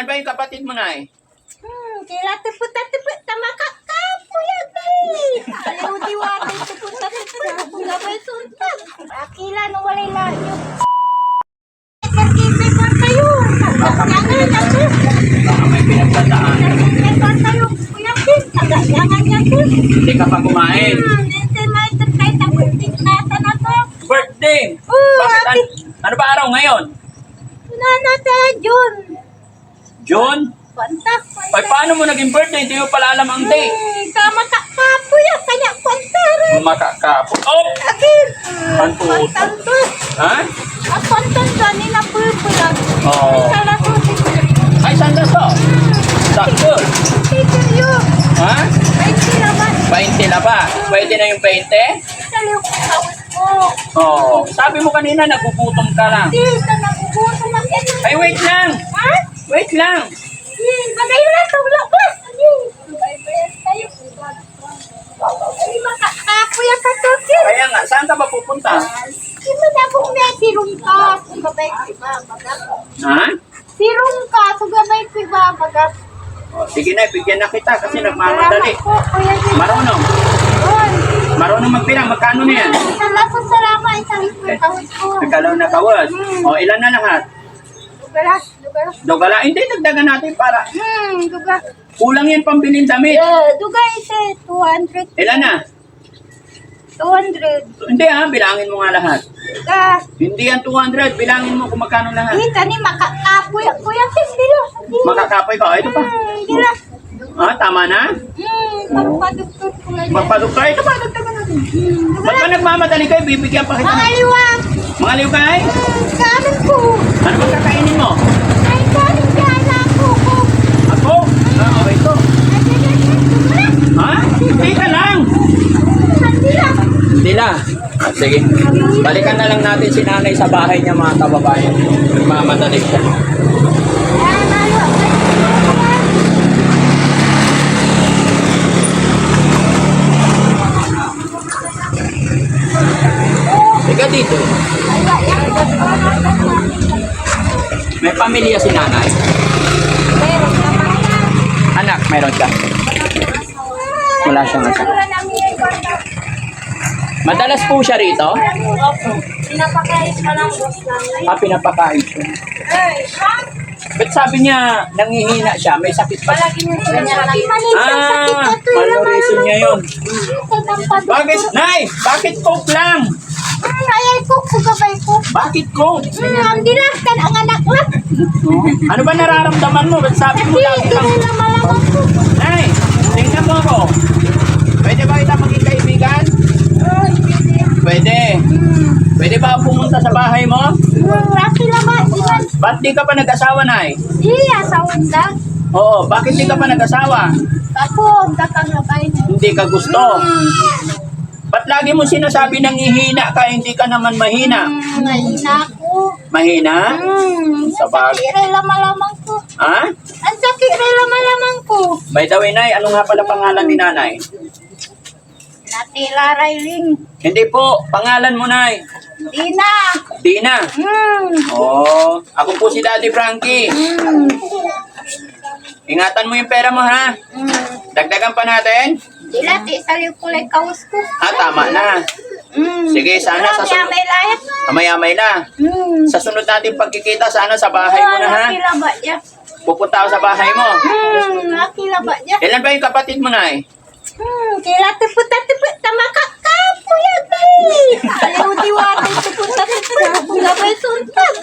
Ilan ba yung kapatid mo, Nay? Hmm, kila teput-teput tama kakak puya kai. Kalau diwati teput-teput pula besuntak. Akila no walay layo. Kerkipe pa kayo. Jangan aku. Baka may pinagdadaan. Kerkipe pa kayo. Kuya Pin, agak jangan aku. Hindi ka pa kumain. Hmm, nanti may terkait aku tingkatan ako. Birthday! Oh, Bakit? ano ba araw ngayon? Nana tayo Jun. June? Pantas. Ay, paano mo naging birthday? Hindi mo pala alam ang date. Hmm, tama ka kapuya. Kanya pantaran. Makakapo. Oh! Akin. Ang puto. Pantan to. Ha? Ako ang tanda nila pulpula. Oo. Sala ko si Ay, saan na to? Sakto. Teacher yun. Ha? Ay, silaman. 20 na ba? Pwede na yung 20? Sali ko kawit ko. Oo. Sabi mo kanina, nagugutom ka lang. Di, ka nagugutom ito. Ay, wait lang! Wait lang! Bagay na ito. Tayo. Ay, makakakuya ka to, sir. Kaya nga, saan ka ba pupunta? Sino na kung may sirong ka? Sugabay ko ba? Bagat. Ha? Sirong ka. Sugabay ko ba? Bagat. O, sige na, bigyan na kita kasi nagmamadali. Kuya Jun. Marunong. Marunong magbilang. Magkano na yan? Salamat, salamat. Isang ipon kawit ko. Nagkalaw na kawas. O, ilan na lahat? Dugalas, dugalas. Dogala. Hindi, dagdagan natin para. Hmm, duga. Kulang yan pambiling damit. Eh, duga ite, 200. Ilan na? 200. Hindi ha, bilangin mo nga lahat. Duga. Hindi yan 200. Bilangin mo kung magkano lahat. Kita ni makakapoy. Kuya, sis, dilo. Dilo. Makakapoy ka. O, ito pa. Hmm, dilo. Ah, tama na? Hmm, pagpadugtog ko na yan. Magpadugtay. Ito pa, dagdagan natin. Hmm, Ba't ka nagmamadali kayo? Bibigyan pa kita. Mga ng- liwag. Mga liw kay? Hmm, kanin ko. Ano bang kakainin mo? Ay, kanin dyan ako ko. Ako? Ah, okay to. Ay. Ha? Hindi ka lang. Hindi. Ah, sige. Balikan na lang natin si nanay sa bahay niya mga kababayan. Nagmamadali siya. May pamilya si nanay. Meron naman yan. Anak, meron siya. Wala siyang asawa. Madalas po siya rito. Opo. Pinapakais ka lang boss namin. Ah, pinapakain siya. Ay, Ba't sabi niya, nangihina siya, may sakit pa. Palagi mo siya niya lagi. Ah, malnutrition niya yun. Bakit? Nay, bakit coke lang? Ayay ko, kugabay ko. Bakit coke? Hmm, ang dinaskan ang anak na. Ano ba nararamdaman mo? Ba't sabi mo lagi hindi lang? na malamang ko. Nay, tingnan mo ako. Pwede ba kita maging kaibigan? Hindi. Pwede. Hmm, Pwede ba pumunta sa bahay mo? hmm, Raki naman, iwan. Ba't di ka pa nag-asawa, Nay? Iya, sa undag. Oo, bakit di ka pa nag-asawa? Ako, ang kakangabay niya. Hindi ka gusto. Ba't lagi mo sinasabi nangihina ka, hindi ka naman mahina? Hmm, mahina ako. Mahina? Hmm, Sa bag- sakit rin lamalamang ko. Ha? Ang sakit rin lamalamang ko. By the way, Nay, ano nga pala pangalan ni Nanay? Natila Railing. Hindi po, pangalan mo, Nay. Dina. Dina. Hmm. Oo, ako po si Daddy Frankie. Hmm. Ingatan mo yung pera mo, ha? Hmm. Dagdagan pa natin? Dila, ti saliw ko lang kawas ko. Ah, tama na. Hmm. Sige, sana sa sunod. may layat. Kamay-amay na. Hmm. Sa sunod natin pagkikita, sana sa bahay mo na, ha? Nakila ba niya? Pupunta ako sa bahay mo. Hmm. Nakila ba niya? Ilan ba yung kapatid mo, Nay? Hmm. Kila teput-teput tama ka kapo yan. Aliw diwati teput-teput. Gabay suntak.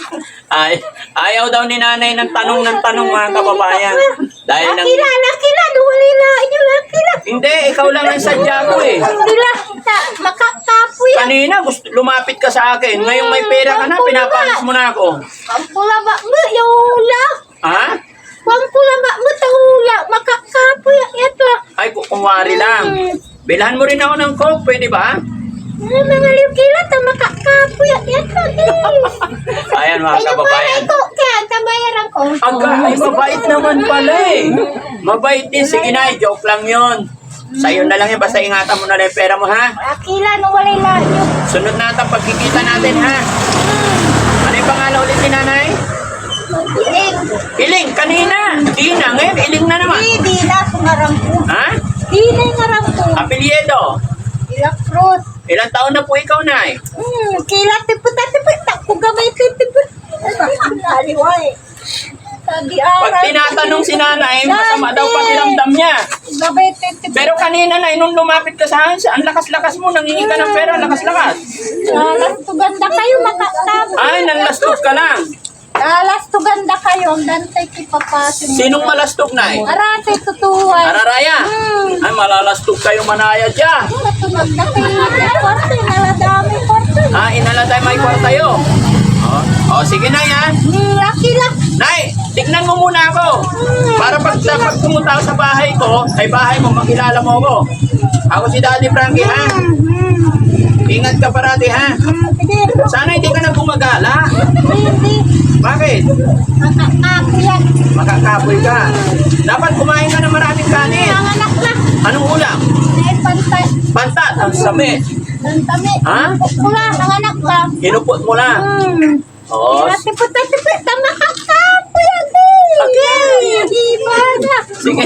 Ay, ayaw daw ni nanay ng tanong ng tanong mga kababayan. Dahil nang... Nakila, nakila. Nuwali na inyo nakila. Hindi, ikaw lang ang sadya ko eh. Ta, makakapo yan. Kanina, gusto, lumapit ka sa akin. Ngayon may pera ka na, pinapalis mo na ako. Pampula ba mo yula? Ha? Pampula ba mo tahula? Makakapo yan. Ito. Ay, kukumwari lang. Bilhan mo rin ako ng coke, pwede ba? Ay, mga liwkila, ta makakapo yan. Ito. eh. Ayan mga Ay, kababayan. ko, kaya tabayaran ko. Aga, ay mabait naman pala eh. Mabait din. Sige na, joke lang yon. Sa'yo na lang yan, basta ingatan mo na lang yung pera mo ha. Akila, no walay layo. Sunod na ang pagkikita natin ha. Ano yung pangalan ulit ni nanay? Iling. Iling, kanina. Di na, ngayon, iling na naman. Di, di na, sumarampu. Ha? Di na yung ngarampu. Apelyedo. Cruz. Ilang taon na po ikaw, Nay? Hmm, kila tiputa tiput. Takpo gamay tiput. Naliway. Sabi Pag tinatanong si nanay, masama daw pakiramdam niya. Gabay tiput. Pero kanina, Nay, nung lumapit ka sa akin, ang lakas-lakas mo, nangingi ka ng pera, lakas-lakas. Alas to ganda kayo makakap. Ay, nanlastog ka lang. Alas to ganda kayo. Ang dantay kipapasin. Sinong malastog, Nay? Arate tutuwan. Araraya. Hmm. Ay, malalastog kayo manaya dyan. Na kayo. Korte, naladami korte. Ah, inala tayo may kwartayo. Oh, oh sige na yan. Hmm, laki lang. Nay, tignan mo muna ako. Para pag, pag pumunta ako sa bahay ko, ay bahay mo, makilala mo ako. Ako si Daddy Frankie, ha? Hmm, Ingat ka parati, ha? hmm. Sana hindi ka na gumagala. Bakit? Nakakako yan. Makakapoy ka. Dapat kumain ka ng maraming kanin. Na. Anong ulam? Pantay. Pantat, ang sami. Ha? Pula, ang anak ka. Hinupot mo lang. Hmm. Oh, Tipot na tipot. Tama ka kapo yan. Okay. Di ba na? Sige.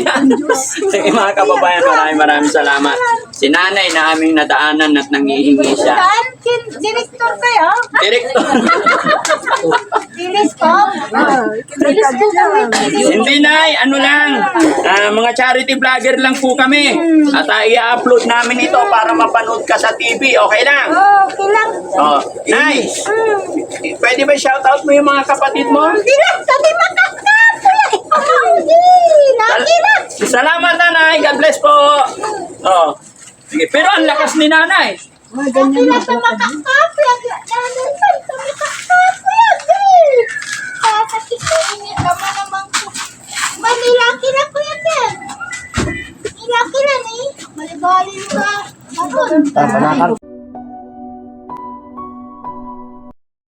Sige mga kababayan, maraming maraming salamat. Si nanay na aming nadaanan at nangihingi siya. Saan? Kin- Direktor kayo? Direktor. Dilis ko? Dilis ko kami. Hindi nay, ano lang. ah, mga charity vlogger lang po kami. At ah, i-upload namin ito para mapanood ka sa TV. Okay lang? Oh, kilang. Oh, nay, pwede ba shoutout mo yung mga kapatid mo? Hindi lang, sabi makakapo yan. Hindi, lagi lang. Salamat nanay. God bless po. Oh. Sige, pero ang lakas ni nanay. Lagi lang sa makakapo yan. Lagi lang sa makakapo yan. Kakakikainin naman naman ko. Malilaki na